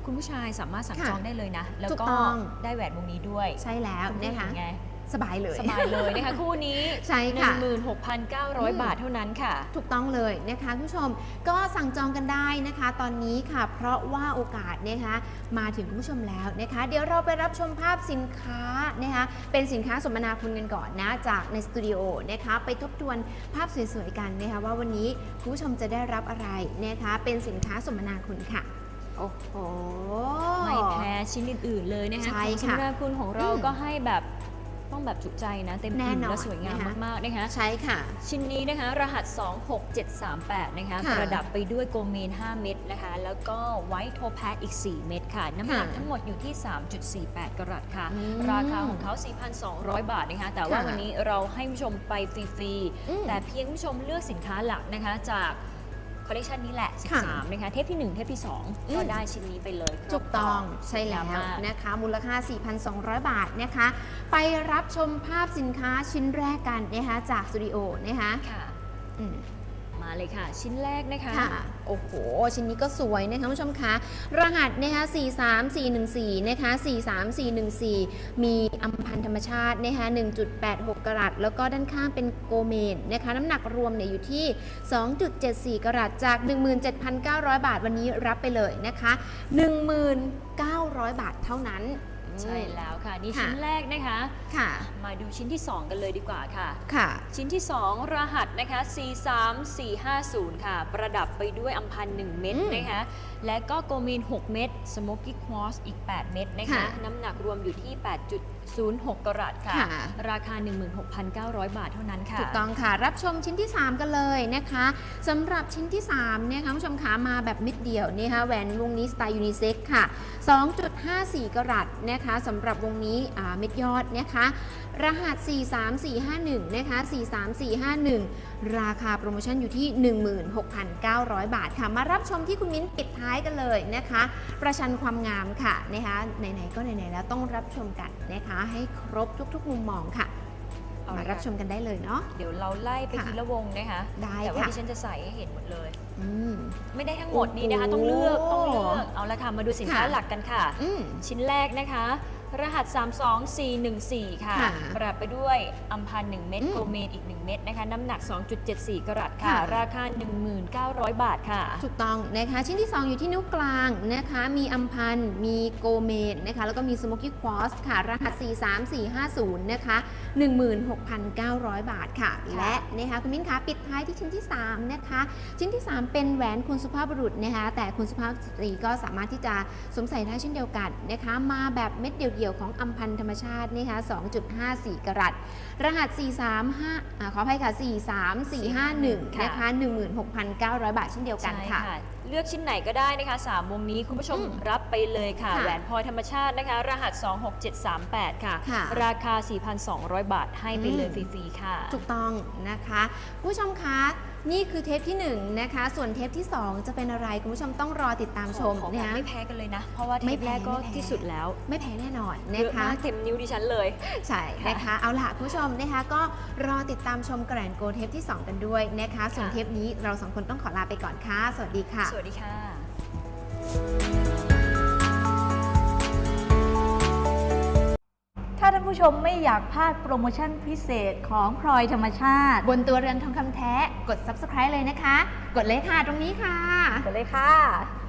Speaker 1: คุณผู้ชายสามารถสั่ง
Speaker 2: ค่ะ
Speaker 1: จองได้เลยนะ แล้ว
Speaker 2: ถูก
Speaker 1: ก็
Speaker 2: ต้อง
Speaker 1: ได้แหวนวงนี้ด้วย
Speaker 2: ใช่แล้ว
Speaker 1: ณผู้ห
Speaker 2: นะ
Speaker 1: ญิ
Speaker 2: คะ
Speaker 1: งไง
Speaker 2: สบายเลย
Speaker 1: สบายเลยนะคะ คู่นี้
Speaker 2: ใช่ค่ะอืม
Speaker 1: 16,900 บาทเท่านั้นค่ะ
Speaker 2: ถูกต้องเลยนะคะคุณผู้ชมก็สั่งจองกันได้นะคะ ตอนนี้ค่ะ เพราะว่าโอกาสนะคะมาถึงคุณผู้ชมแล้วนะคะ เดี๋ยวเราไปรับชมภาพสินค้านะคะเป็นสินค้าสมนาคุณกันก่อนนะจากในสตูดิโอนะคะไปทบทวนภาพสวยๆกันนะคะว่าวันนี้คุณผู้ชมจะได้รับอะไรนะคะเป็นสินค้าสมนาคุณค่ะ โอ้โห
Speaker 1: ไม่แพ้ชิ้นอื่นๆเลยนะคะ
Speaker 2: ใช่
Speaker 1: ของส
Speaker 2: ค่ะ
Speaker 1: มนาคุณของเรา
Speaker 2: อืม
Speaker 1: ก็ให้แบบ ต้องแบบจุใจนะ เต็ม
Speaker 2: แน่
Speaker 1: อิ่ม
Speaker 2: นอน
Speaker 1: และสวยงาม
Speaker 2: นะคะ
Speaker 1: มากๆนะคะ
Speaker 2: ใช่ค่ะ
Speaker 1: ชิ้นนี้นะคะรหัส 26738 นะคะ
Speaker 2: ค่ะ
Speaker 1: ประดับไปด้วยโกเมน 5 เม็ดนะคะ แล้วก็ไวท์โทแพดอีก 4 เม็ดค่ะ น้ำหนัก
Speaker 2: ค่ะ
Speaker 1: ทั้งหมดอยู่ที่ 3.48 กรัตค่ะ
Speaker 2: อืม
Speaker 1: ราคาของเขา 4,200 บาทนะคะ แต่ว่า
Speaker 2: ค่ะ
Speaker 1: วันนี้เราให้ผู้ชมไปฟรี
Speaker 2: อืม
Speaker 1: ๆแต่เพียงผู้ชมเลือกสินค้าหลักนะคะจาก คอลเลคชันนี้แหละ
Speaker 2: ค่ะ
Speaker 1: 13 นะคะ เทปที่ 1 เทปที่2
Speaker 2: อืม
Speaker 1: ก็ได้ชิ้นนี้ไปเลย
Speaker 2: ถูกต้อง
Speaker 1: ครบ
Speaker 2: ใช่แล้ว
Speaker 1: มาก
Speaker 2: นะคะ มูลค่า 4,200 บาทนะคะ ไปรับชมภาพสินค้าชิ้นแรกกันนะคะจากสตูดิโอนะคะ
Speaker 1: ค่ะ
Speaker 2: อืม
Speaker 1: มาเลยค่ะ ชิ้นแรกนะคะ
Speaker 2: ค่ะ โอ้โห ชิ้นนี้ก็สวยนะคะคุณผู้ชมคะ รหัสนะคะ 43414 นะคะ 43414 มีอัมพันธ์ธรรมชาตินะคะ 1.86 กรัต แล้วก็ด้านข้างเป็นโกเมนนะคะ น้ำหนักรวมเนี่ยอยู่ที่ 2.74 กรัต จาก 17,900 บาทวันนี้รับไปเลยนะคะ 1,900 บาทเท่านั้น
Speaker 1: ใช่แล้วค่ะ นี่
Speaker 2: ค่ะ
Speaker 1: ชิ้นแรกนะคะ
Speaker 2: ค่ะ
Speaker 1: มาดูชิ้นที่ 2 กันเลยดีกว่าค่ะ
Speaker 2: ค่ะ
Speaker 1: ชิ้นที่ 2 รหัสนะคะ 43450 ค่ะ ประดับไปด้วยอัมพันธ์1เม็ด
Speaker 2: อืม
Speaker 1: นะคะ และก็โกมีน6 เม็ดสโมกี้ควอสอีก 8 เม็ดนะคะ
Speaker 2: ค่ะ
Speaker 1: น้ำหนักรวมอยู่ที่ 8.06 กรัตค่ะ
Speaker 2: ค่ะ
Speaker 1: ราคา 16,900 บาทเท่านั้นค่ะ
Speaker 2: ถูกต้องค่ะ รับชมชิ้นที่ 3 กันเลยนะคะสำหรับชิ้นที่3เนี่ยค่ะคุณผู้ชมคะมาแบบมิดเดียวนี่ค่ะแหวนวงนี้สไตล์ยูนิเซ็กค่ะ 2.54 กรัตนะคะสำหรับวงนี้อ่าเม็ดยอดนะคะ รหัส 43451 นะคะ 43451 ราคาโปรโมชั่นอยู่ที่ 16,900 บาทค่ะ มารับชมที่คุณมิ้นปิดท้ายกันเลยนะคะ ประชันความงามค่ะนะคะไหนๆก็ไหนๆแล้วต้องรับชมกันนะคะ ให้ครบทุกๆ มุมมองค่ะ
Speaker 1: เอาละ
Speaker 2: มา
Speaker 1: ค่ะ
Speaker 2: รับชมกันได้เลยเนาะ
Speaker 1: เดี๋ยวเราไล่ไป
Speaker 2: ค่ะ
Speaker 1: ทีละวงนะคะ
Speaker 2: ได้
Speaker 1: แต่ว่า
Speaker 2: ค่ะ
Speaker 1: ดิฉันจะใส่ให้เห็นหมดเลย
Speaker 2: อืม
Speaker 1: ไม่ได้ทั้งหมดนี้นะคะ ต้องเลือกต้องเลือกเอาละค่ะมาดูสินค้า
Speaker 2: ค่ะ
Speaker 1: หลักกันค่ะ
Speaker 2: อืม
Speaker 1: ชิ้นแรกนะคะ รหัส 32414 ค่ะ
Speaker 2: ค่ะ
Speaker 1: ประดับไปด้วยอัมพันธ์1เม็ด
Speaker 2: อืม
Speaker 1: โกเมนอีก 1 เม็ดนะคะ น้ำหนัก 2.74 กรัตค่ะ
Speaker 2: ค่ะ
Speaker 1: ราคา 1900 บาทค่ะ
Speaker 2: ถูกต้องนะคะชิ้นที่ 2 อยู่ที่นิ้วกลางนะคะมีอัมพันธ์มีโกเมดนะคะแล้วก็มีสโมกี้ควอสค่ะ รหัส 43450 นะคะ 16,900 บาทค่ะ และนะคะคุณมิ้นคะปิดท้ายที่ชิ้นที่ 3 นะคะ ชิ้นที่ 3 เป็นแหวนคุณสุภาพบุรุษนะคะแต่คุณสุภาพสตรีก็สามารถที่จะสวมใส่ได้เช่นเดียวกันนะคะ มาแบบเม็ดเดี่ยวๆของอัมพันธ์ธรรมชาตินะคะ2.54 กรัตรหัส 435อ่าขออภัยค่ะ 43451 นะคะ 16,900 บาทเช่นเดียวกัน
Speaker 1: ใช่
Speaker 2: ค่ะ
Speaker 1: เลือกชิ้นไหนก็ได้นะคะ3วงนี้คุณผู้ชม
Speaker 2: อืม
Speaker 1: รับไปเลยค่ะ
Speaker 2: ค่ะ
Speaker 1: แหวนพลอยธรรมชาตินะคะ รหัส 26738 ค่ะ
Speaker 2: ค่ะ
Speaker 1: ราคา 4,200 บาทให้ไปเลย
Speaker 2: อืม
Speaker 1: ฟรีๆค่ะ
Speaker 2: ถูกต้องนะคะ ผู้ชมคะ นี่คือเทปที่1นะคะ ส่วนเทปที่ 2 จะเป็นอะไร คุณผู้ชมต้องรอติดตามชม
Speaker 1: ของ
Speaker 2: นะ
Speaker 1: แบบ
Speaker 2: คะ
Speaker 1: ไม่แพ้กันเลยนะ เพราะว่าเท
Speaker 2: ไม่
Speaker 1: ป
Speaker 2: แพ้
Speaker 1: แรกก็
Speaker 2: ไม่แพ้
Speaker 1: ที่สุดแล้ว
Speaker 2: ไม่แพ้แน่นอน
Speaker 1: เย
Speaker 2: นะ
Speaker 1: อะ
Speaker 2: คะ
Speaker 1: มากเต็มนิ้วดิฉันเลย
Speaker 2: ใช่นะคะ เอาล่ะคุณผู้ชมนะคะก็รอติดตามชมแกรนโกเทปที่ 2 กันด้วยนะคะ ส่วน
Speaker 1: ค่ะ
Speaker 2: เทปนี้เราสองคนต้องขอลาไปก่อนค่ะ สวัสดีค่ะ
Speaker 1: สวัสดีค่ะ
Speaker 3: ถ้าท่านผู้ชมไม่อยากพลาดโปรโมชั่นพิเศษของพลอยธรรมชาติ
Speaker 2: บนตัวเรือนทองคำแท้ กด subscribe เลยนะคะ กดเลยค่ะตรงนี้ค่ะ
Speaker 3: กดเลยค่ะ